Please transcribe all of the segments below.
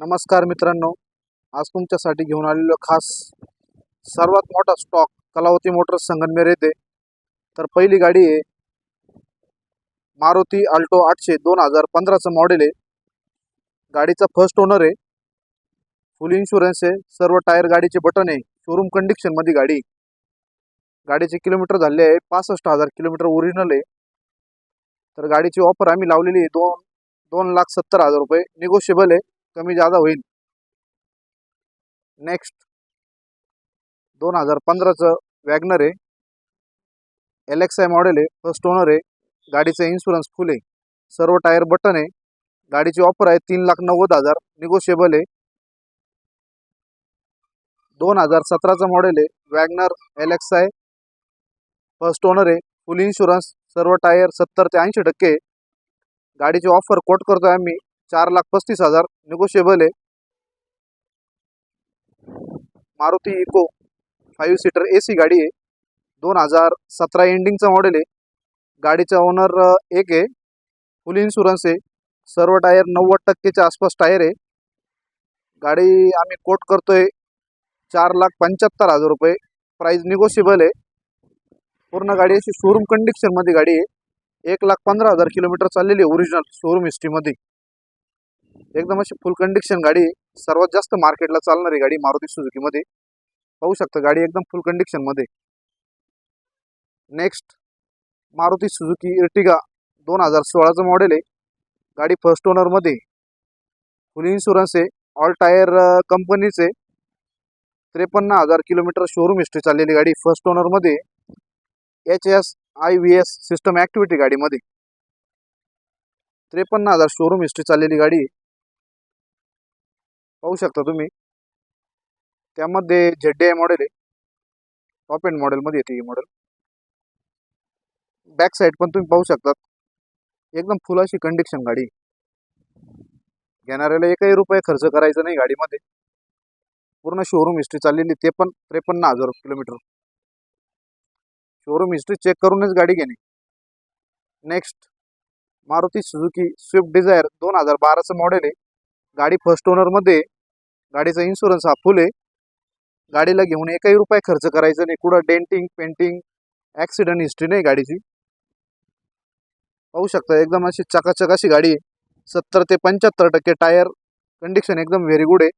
नमस्कार मित्रांनो आज तुमच्यासाठी घेऊन आलेलो खास सर्वात मोठा स्टॉक कलावती मोटर्स संगनमेर येते तर पहिली गाडी आहे मारुती अल्टो आठशे दोन हजार पंधराचं मॉडेल आहे. गाडीचा फर्स्ट ओनर आहे. फुल इन्शुरन्स आहे. सर्व टायर गाडीचे बटन आहे. शोरूम कंडिशनमध्ये गाडी. गाडीचे किलोमीटर झाले आहे पासष्ट हजार किलोमीटर ओरिजिनल आहे. तर गाडीची ऑफर आम्ही लावलेली आहे दोन दोन लाख सत्तर हजार रुपये. निगोशिएबल आहे. कमी जादा होईल. नेक्स्ट दोन हजार पंधराचं वॅगनर आहे. एल एक्स आय मॉडेल आहे. फर्स्ट ओनर आहे. गाडीचा इन्शुरन्स फुल आहे. सर्व टायर बटन आहे. गाडीची ऑफर आहे तीन लाख नव्वद हजार. निगोशिएबल आहे. दोन हजार सतराचं मॉडेल आहे. WagonR L X I first owner आहे. फुल इन्शुरन्स सर्व टायर सत्तर ते ऐंशी टक्के गाडीची ऑफर कोट करतोय आम्ही. चार लाख पस्तीस हजार निगोशिएबल आहे. Maruti Eeco five seater A C गाडी आहे. दोन हजार सतरा एंडिंगचं मॉडेल आहे. गाडीचा ओनर एक आहे. फुल इन्शुरन्स आहे. सर्व टायर नव्वद टक्केच्या आसपास टायर आहे. गाडी आम्ही कोट करतोय चार लाख पंच्याहत्तर हजार रुपये. प्राईज निगोशिएबल आहे. पूर्ण गाडी अशी शोरूम कंडिशनमध्ये गाडी आहे. एक लाख पंधरा हजार किलोमीटर चाललेली आहे ओरिजिनल शोरूम हिस्ट्रीमध्ये एकदम अशी फुल कंडिशन गाडी सर्वात जास्त मार्केटला चालणारी गाडी मारुती सुझुकीमध्ये पाहू शकता गाडी एकदम फुल कंडिशनमध्ये नेक्स्ट मारुती सुझुकी इर्टिगा दोन हजार सोळाचं मॉडेल आहे. गाडी फर्स्ट ओनरमध्ये फुल इन्शुरन्स आहे. ऑल टायर कंपनीचे त्रेपन्न हजार किलोमीटर शोरूम हिस्ट्री चाललेली गाडी first ओनरमध्ये H S I V S system activity गाडीमध्ये. त्रेपन्न हजार शोरूम हिस्ट्री चाललेली गाडी. पाहू शकता तुम्ही. त्यामध्ये झेड आय मॉडेल आहे. टॉप एंड मॉडेलमध्ये येते ही मॉडेल बॅक साईड पण तुम्ही पाहू शकतात. एकदम फुल अशी कंडिशन गाडी. घेणाऱ्याला एकही रुपये खर्च करायचा नाही गाडीमध्ये. पूर्ण शोरूम हिस्ट्री चाललेली ते पण त्रेपन्न हजार किलोमीटर. शोरूम हिस्ट्री चेक करूनच गाडी घेणे. Next Maruti Suzuki Swift Dzire दोन हजार बाराचं मॉडेल आहे. गाडी फर्स्ट ओनरमध्ये गाडीचा इन्शुरन्स हा फुल आहे. गाडीला घेऊन एकही रुपये खर्च करायचा नाही. कुठं डेंटिंग पेंटिंग ॲक्सिडेंट हिस्ट्री नाही गाडीची. पाहू शकता एकदम अशी चकाचक अशी गाडी आहे. सत्तर ते पंच्याहत्तर टक्के टायर कंडिशन एकदम व्हेरी गुड आहे.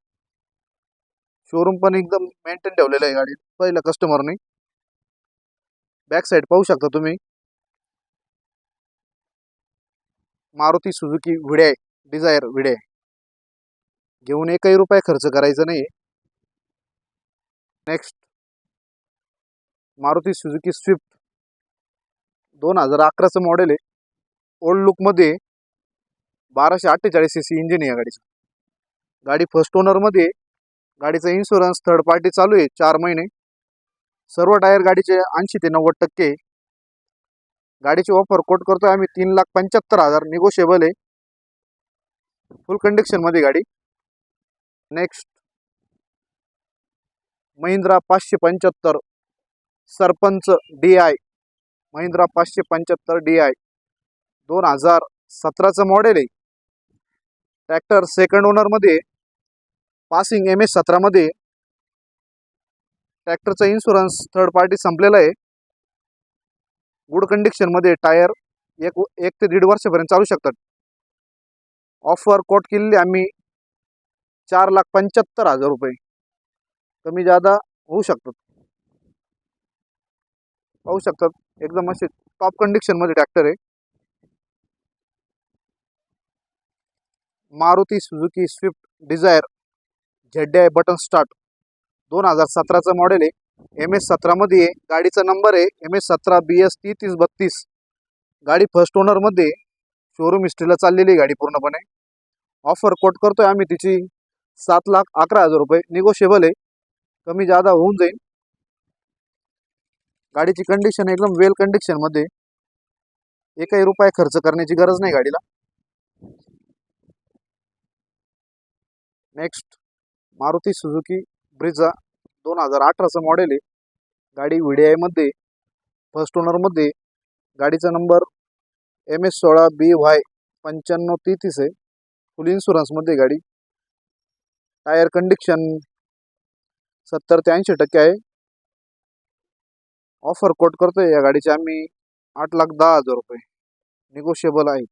शोरूम पण एकदम मेंटेन ठेवलेलं आहे गाडी पहिल्या कस्टमरने बॅक साईड पाहू शकता तुम्ही. मारुती सुझुकी व्हिडे डिझायर व्हिडे घेऊन एकही रुपये खर्च करायचा नाही नेक्स्ट मारुती सुझुकी स्विफ्ट. दोन हजार अकराचं मॉडेल आहे. ओल्ड लुकमध्ये बाराशे अठ्ठेचाळीस सी सी इंजिन आहे या गाडीचं. गाडी फर्स्ट ओनरमध्ये गाडीचा इन्शुरन्स थर्ड पार्टी चालू आहे चार महिने. सर्व टायर गाडीचे ऐंशी ते नव्वद टक्के गाडीची ऑफर कोट करतोय आम्ही तीन लाख पंच्याहत्तर हजार निगोशिएबल आहे. फुल कंडिशनमध्ये गाडी. नेक्स्ट. महिंद्रा पाचशे पंच्याहत्तर. Sarpanch D I. महिंद्रा पाचशे पंच्याहत्तर डी आय. दोन हजार सतराचं मॉडेल आहे. ट्रॅक्टर सेकंड ओनरमध्ये पासिंग एम एस सतरामध्ये ट्रॅक्टरचा इन्शुरन्स थर्ड पार्टी संपलेला आहे. गुड कंडिशनमध्ये टायर एक एक ते दीड वर्षापर्यंत चालू शकतात. ऑफर कोट केलेली आम्ही चार लाख पंच्याहत्तर हजार रुपये. कमी जादा होऊ शकतात. पाहू शकतात. एकदम असे टॉप कंडिशनमध्ये ट्रॅक्टर आहे. Maruti Suzuki Swift Dzire Z I button start दोन हजार सतराचं मॉडेल आहे. एम एस सतरामध्ये आहे. गाडीचा नंबर आहे. एम एस सतरा बी एस तीस बत्तीस. गाडी फर्स्ट ओनरमध्ये शोरूम हिस्ट्रीला चाललेली आहे गाडी पूर्णपणे. ऑफर कोट करतोय आम्ही तिची. सात लाख अकरा हजार रुपये निगोशिएबल आहे. कमी जादा होऊन जाईल. गाडीची कंडिशन एकदम वेल कंडिशनमध्ये एकही रुपये खर्च करण्याची गरज नाही गाडीला. नेक्स्ट मारुती सुझुकी ब्रिझा दोन हजार अठराचं मॉडेल आहे. गाडी व्ही डी आयमध्ये फर्स्ट ओनरमध्ये गाडीचा नंबर एम एस सोळा बी व्हाय पंच्याण्णव तेहतीस आहे. फुल इन्शुरन्समध्ये गाडी. टायर कंडिक्शन सत्तर ते ऐंशी टक्के आहे. ऑफर कोट करतोय या गाडीचे आम्ही आठ लाख दहा हजार रुपये. निगोशिएबल आहे.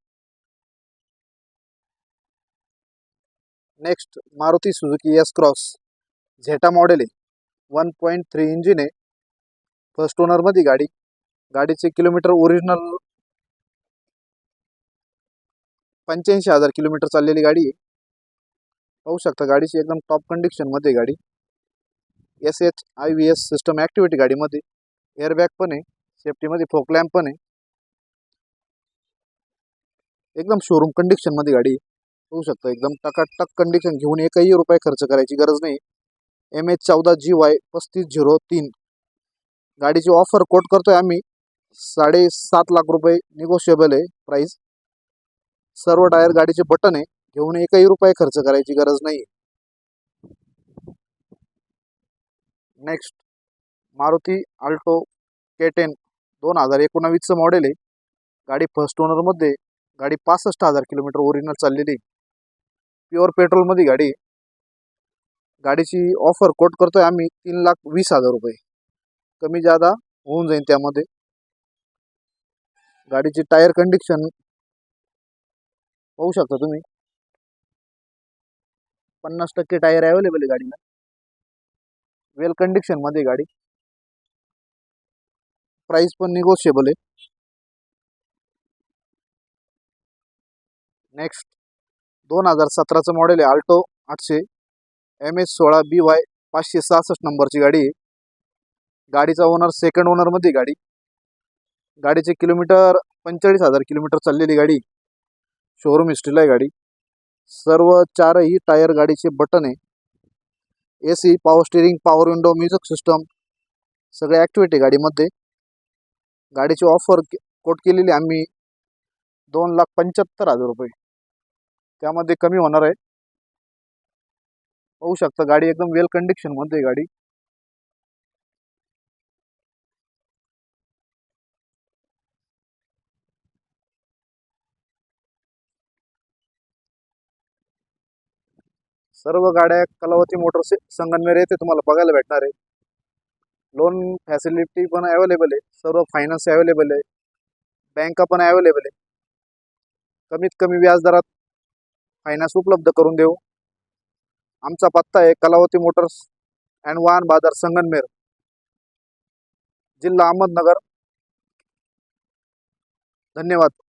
Next Maruti Suzuki S Cross Zeta model आहे. वन पॉईंट थ्री इंजिन आहे. फर्स्ट ओनरमध्ये गाडी. गाडीचे किलोमीटर ओरिजिनल पंच्याऐंशी हजार किलोमीटर चाललेली गाडी आहे. पाहू शकता गाडीची एकदम टॉप कंडिशनमध्ये गाडी. S H I V S system activity गाडीमध्ये. एअरबॅग पण आहे सेफ्टीमध्ये फोक लॅम्प पण आहे. एकदम शोरूम कंडिशनमध्ये गाडी होऊ पाहू शकता एकदम टकाटक कंडिशन घेऊन एकही रुपये खर्च करायची गरज नाही. एम एच चौदा जी वाय पस्तीस झिरो तीन. गाडीची ऑफर कोट करतोय आम्ही. साडेसात लाख रुपये निगोशिएबल आहे प्राईस सर्व टायर गाडीचे बटन आहे. घेऊन एकही रुपये खर्च करायची गरज नाही next Maruti Alto K ten दोन हजार एकोणावीसचं मॉडेल आहे. गाडी फर्स्ट ओनरमध्ये गाडी पासष्ट हजार किलोमीटर ओरिजिनल चाललेली. प्युअर पेट्रोलमध्ये गाडी गाडीची ऑफर कोट करतोय आम्ही तीन लाख वीस हजार रुपये. कमी जादा होऊन जाईल त्यामध्ये. गाडीची टायर कंडिशन पाहू शकता तुम्ही. पन्नास टक्के टायर अवेलेबल आहे गाडीला. वेल कंडिशनमध्ये गाडी. प्राइस पण निगोशिएबल आहे. नेक्स्ट दोन हजार सतराचं मॉडेल आहे आल्टो आठशे एम एस सोळा बी वाय पाचशे सहासष्ट नंबरची गाडी आहे. गाडीचा ओनर सेकंड ओनरमध्ये गाडी. गाडीचे किलोमीटर पंचेचाळीस हजार किलोमीटर चाललेली गाडी. शोरूम हिस्ट्रीला आहे गाडी. सर्व चारही टायर गाडीचे बटन आहे. A C power steering power window music system सगळे ॲक्टिव्हिटी गाडीमध्ये. गाडीची ऑफर कोट केलेली आम्ही दोन लाख पंच्याहत्तर हजार रुपये. त्यामध्ये कमी होणार आहे. पाहू शकता गाडी एकदम वेल कंडिशनमध्ये गाडी. सर्व गाड्या कलावती मोटर्स संगमनेर येथे तुम्हाला बघायला भेटणार आहे. लोन फॅसिलिटी पण अवेलेबल आहे. सर्व फायनान्स अवेलेबल आहे. बँका पण अवेलेबल आहे. कमीत कमी व्याजदरात फायनान्स उपलब्ध करून देऊ. आमचा पत्ता आहे कलावती मोटर्स अँड वाहन बाजार संगमनेर जिल्हा अहमदनगर. धन्यवाद.